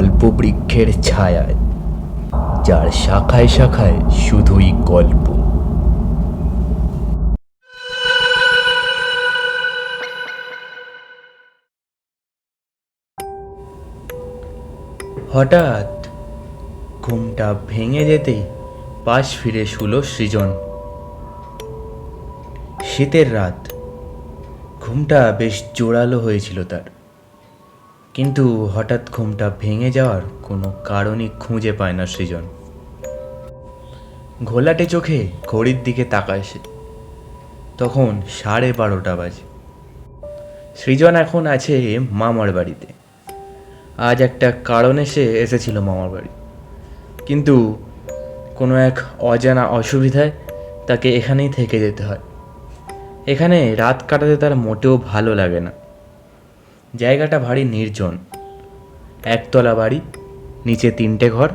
কল্পবৃক্ষের ছায়ায়, যার শাখায় শাখায় শুধুই গল্প। হঠাৎ ঘুমটা ভেঙে যেতেই পাশ ফিরে শুলো সৃজন। শীতের রাত, ঘুমটা বেশ জোরালো হয়েছিল তার। কিন্তু হঠাৎ ঘুমটা ভেঙে যাওয়ার কোনো কারণই খুঁজে পায় না সৃজন। ঘোলাটে চোখে ঘড়ির দিকে তাকায় সে। তখন সাড়ে বারোটা বাজে। সৃজন এখন আছে মামার বাড়িতে। আজ একটা কারণে সে এসেছিল মামার বাড়ি। কিন্তু কোনো এক অজানা অসুবিধায় তাকে এখানেই থেকে যেতে হয়। এখানে রাত কাটাতে তার মোটেও ভালো লাগে না। জায়গাটা ভারী নির্জন। একতলা বাড়ি, নিচে তিনটে ঘর,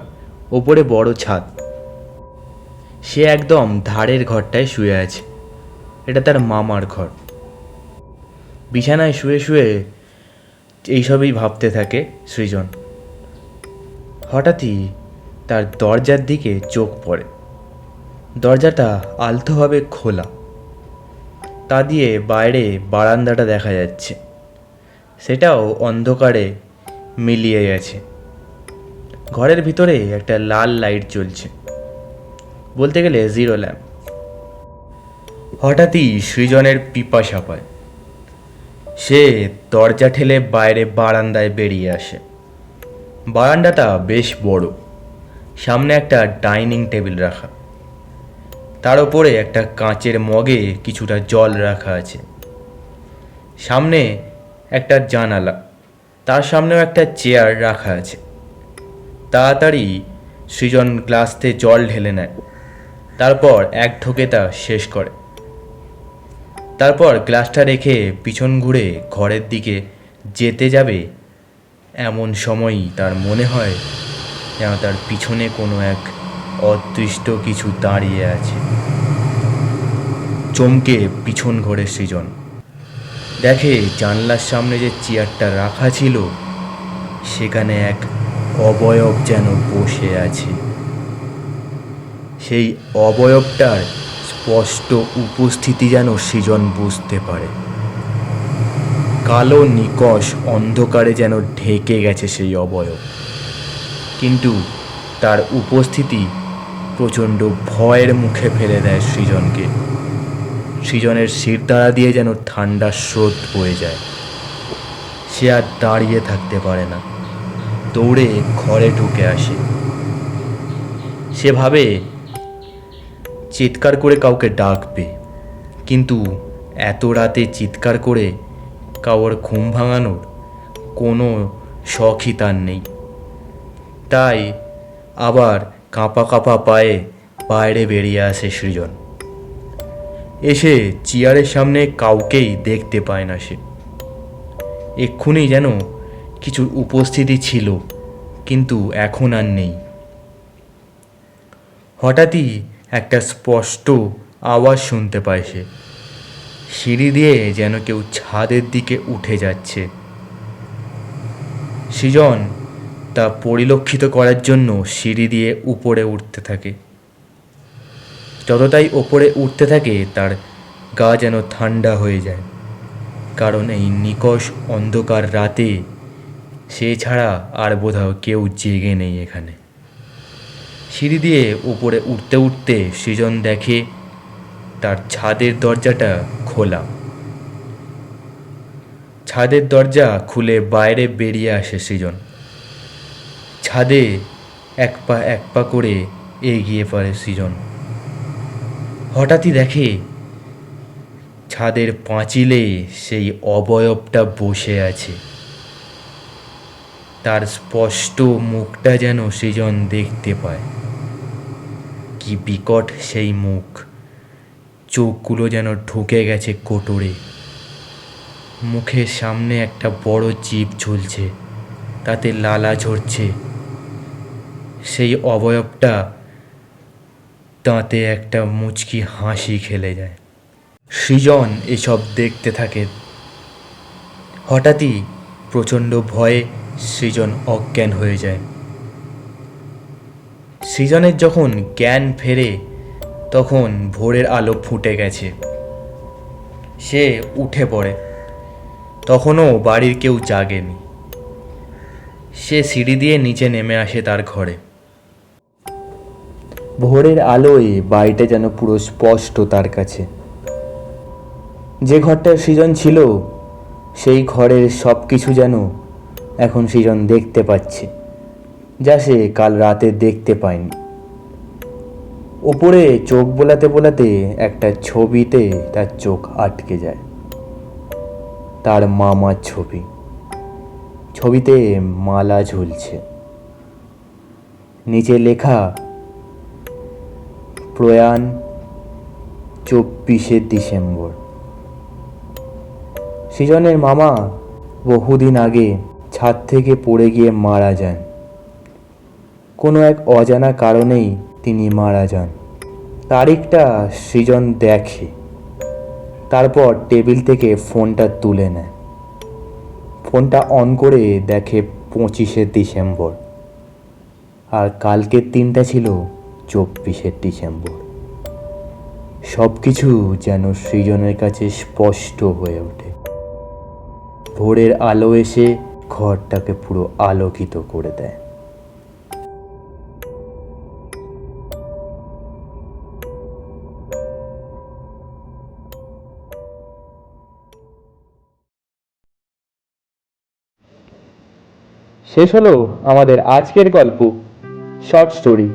ওপরে বড় ছাদ। সে একদম ধারের ঘরটায় শুয়ে আছে। এটা তার মামার ঘর। বিছানায় শুয়ে শুয়ে এইসবই ভাবতে থাকে সৃজন। হঠাৎই তার দরজার দিকে চোখ পড়ে। দরজাটা আলতোভাবে খোলা। তা দিয়ে বাইরে বারান্দাটা দেখা যাচ্ছে। সেটাও অন্ধকারে মিলিয়ে গেছে। ঘরের ভিতরে একটা লাল লাইট জ্বলছে। বলতে গেলে জিরো ল্যাম্প হঠাৎই সৃজনের পিপাসা পায়। সে দরজা ঠেলে বাইরে বারান্দায় বেরিয়ে আসে। বারান্দাটা বেশ বড়। সামনে একটা ডাইনিং টেবিল রাখা। তার ওপরে একটা কাঁচের মগে কিছুটা জল রাখা আছে। সামনে একটা জানালা। তার সামনেও একটা চেয়ার রাখা আছে। তাড়াতাড়ি সৃজন গ্লাসতে জল ঢেলে নেয়। তারপর এক ঢোকে তা শেষ করে। তারপর গ্লাসটা রেখে পিছন ঘুরে ঘরের দিকে যেতে যাবে এমন সময়ই তার মনে হয় যেন তার পিছনে কোনো এক অদৃষ্ট কিছু দাঁড়িয়ে আছে। চমকে পিছন ঘোরে সৃজন। দেখে জানলার সামনে যে চেয়ারটা রাখা ছিল, সেখানে এক অবয়ব যেন বসে আছে। সেই অবয়বটার স্পষ্ট উপস্থিতি যেন সৃজন বুঝতে পারে। কালো নিকষ অন্ধকারে যেন ঢেকে গেছে সেই অবয়ব। কিন্তু তার উপস্থিতি প্রচণ্ড ভয়ের মুখে ফেলে দেয় সৃজনকে। সৃজনের শিরদাঁড়া দিয়ে যেন ঠান্ডা স্রোত বয়ে যায়। সে আর দাঁড়িয়ে থাকতে পারে না। দৌড়ে ঘরে ঢুকে আসে। সে ভাবে চিৎকার করে কাউকে ডাকবে, কিন্তু এত রাতে চিৎকার করে কাউর ঘুম ভাঙানোর কোনো শখই তার নেই। তাই আবার কাঁপা কাঁপা পায়ে বাইরে বেরিয়ে আসে সৃজন। এসে চেয়ারের সামনে কাউকেই দেখতে পায় না সে। এক্ষুনি যেন কিছুর উপস্থিতি ছিল, কিন্তু এখন আর নেই। হঠাৎই একটা স্পষ্ট আওয়াজ শুনতে পায় সে। সিঁড়ি দিয়ে যেন কেউ ছাদের দিকে উঠে যাচ্ছে। সৃজন তা পরিলক্ষিত করার জন্য সিঁড়ি দিয়ে উপরে উঠতে থাকে। যতটাই ওপরে উঠতে থাকে, তার গা যেন ঠান্ডা হয়ে যায়। কারণ এই নিকষ অন্ধকার রাতে সে ছাড়া আর বোধহয় কেউ জেগে নেই এখানে। সিঁড়ি দিয়ে উপরে উঠতে উঠতে সৃজন দেখে তার ছাদের দরজাটা খোলা। ছাদের দরজা খুলে বাইরে বেরিয়ে আসে সৃজন। ছাদে এক পা এক পা করে এগিয়ে পড়ে সৃজন। হঠাৎই দেখে ছাদের পাঁচিলে সেই অবয়বটা বসে আছে। তার স্পষ্ট মুখটা যেন সৃজন দেখতে পায়। কি বিকট সেই মুখ। চোখগুলো যেন ঢুকে গেছে কোটরে। মুখের সামনে একটা বড় জিভ ঝুলছে, তাতে লালা ঝরছে। সেই অবয়বটা দাঁতে একটা মুচকি হাসি খেলে যায়। সৃজন এসব দেখতে থাকে। হঠাৎই প্রচণ্ড ভয়ে সৃজন অজ্ঞান হয়ে যায়। সৃজনের যখন জ্ঞান ফেরে, তখন ভোরের আলো ফুটে গেছে। সে উঠে পড়ে। তখনও বাড়ির কেউ জাগেনি। সে সিঁড়ি দিয়ে নিচে নেমে আসে তার ঘরে। ভোরের আলোয় বাড়িটা যেন পুরো স্পষ্ট তার কাছে। যে ঘরটা সৃজন ছিল, সেই ঘরের সব কিছু যেন এখন সৃজন দেখতে পাচ্ছে, যা সে কাল রাতে দেখতে পায়নি। ওপরে চোখ বোলাতে বোলাতে একটা ছবিতে তার চোখ আটকে যায়। তার মামার ছবি। ছবিতে মালা ঝুলছে। নিচে লেখা প্রয়াণ চব্বিশে ডিসেম্বর। সৃজনের মামা বহুদিন আগে ছাদ থেকে পড়ে গিয়ে মারা যান। কোনো এক অজানা কারণেই তিনি মারা যান। তারিখটা সৃজন দেখে, তারপর টেবিল থেকে ফোনটা তুলে নেয়। ফোনটা অন করে দেখে পঁচিশে ডিসেম্বর। আর কালকের দিনটা ছিল চব্বিশে ডিসেম্বর। সব কিছু যেন সৃজনের কাছে স্পষ্ট হয়ে ওঠে। ভোরের আলো এসে ঘরটাকে পুরো আলোকিত করে দেয়। শেষ হলো আমাদের আজকের গল্প শর্ট স্টোরি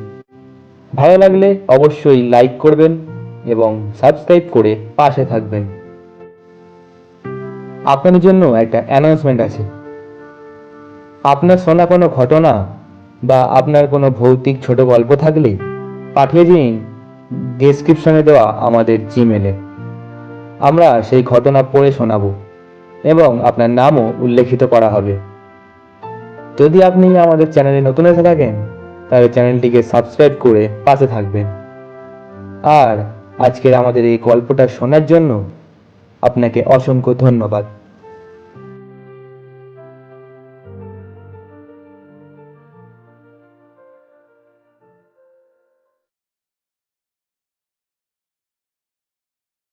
ভালো লাগলে অবশ্যই লাইক করবেন এবং সাবস্ক্রাইব করে পাশে থাকবেন। আপনাদের জন্য একটা অ্যানাউন্সমেন্ট আছে। আপনার শোনা কোনো ঘটনা বা আপনার কোনো ভৌতিক ছোট গল্প থাকলে পাঠিয়ে দিন ডেসক্রিপশনে দেওয়া আমাদের জিমেলে আমরা সেই ঘটনা পড়ে শোনাবো এবং আপনার নামও উল্লেখিত করা হবে। যদি আপনি আমাদের চ্যানেলে নতুন এসে থাকেন তাহলে চ্যানেলটিকে সাবস্ক্রাইব করে পাশে থাকবেন। আর আজকের আমাদের এই গল্পটা শোনার জন্য আপনাকে অসংখ্য ধন্যবাদ।